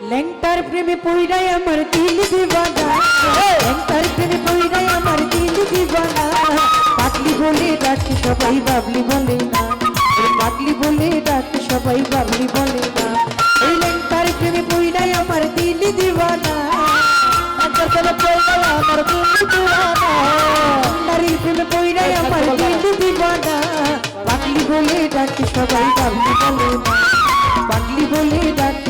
ল্যাংটার প্রেমে পইরাই আমার দিল দিবানা ল্যাংটার প্রেমে পইরাই আমার দিল দিবানা পাতলি বলে ডাকে সবাই বাবলি বলে না পাতলি বলে ডাকে সবাই বাবলি বলে না এই ল্যাংটার প্রেমে পইরাই আমার দিল দিবানা ল্যাংটার প্রেমে পইরাই আমার দিল দিবানা নারীর প্রেমে পইরাই আমার দিল দিবানা পাতলি বলে ডাকে সবাই বাবলি বলে না পাতলি বলে ডাকে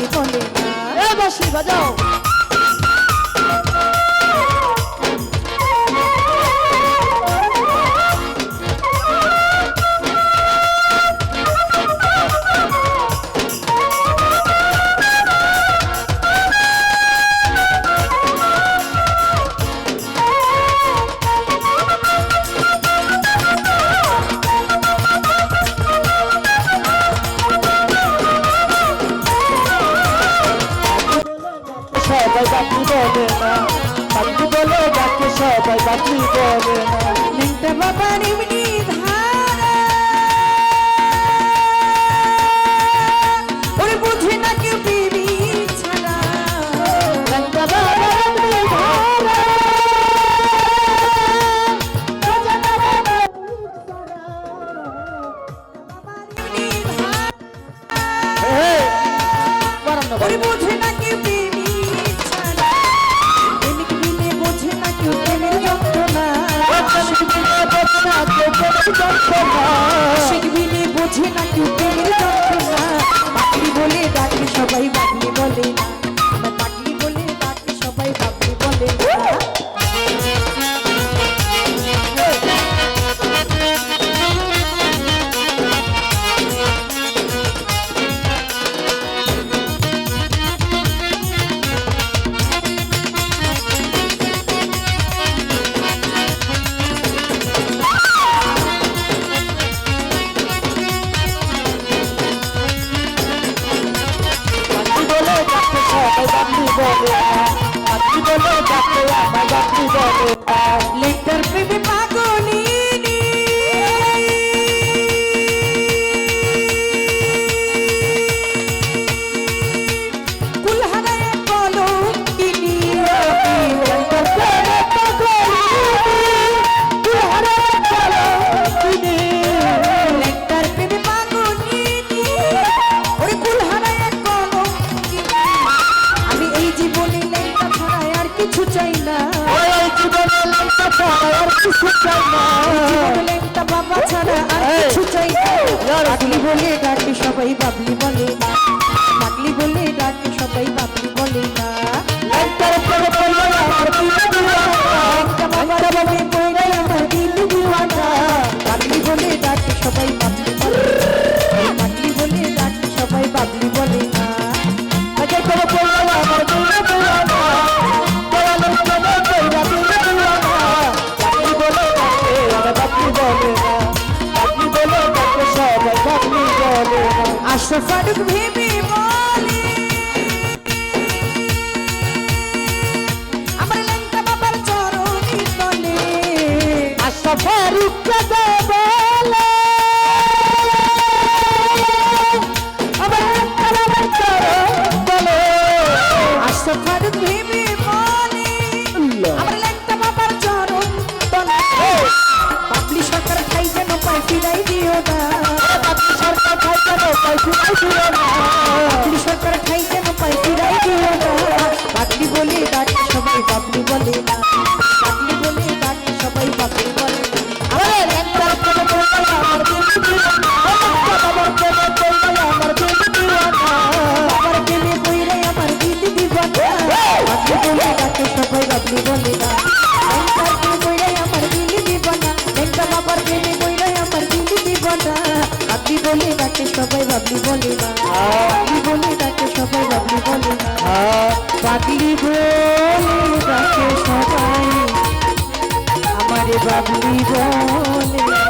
জীবনে না। বাসি বাজাও। চাকরি করে না। মিন্টা বাবা নিমনি bọ̀ lọ́wọ́ àti bọ́lá ìgbà tó wà bàbá tó bọ̀. বলে ডাকে সবাই বাবলি বলে। না পাগলি বলে ডাকে সবাই বাবলি বলে না। পাগলি বলে ডাকে সবাই বাবলি বলে পাগলি বলে ডাকে সবাই বাবলি বলে না। ফারুক ভীম বাবলি বলে না লেঙ্কার প্রেমে পইড়াই আমার দিল বলে না বাবলি বলে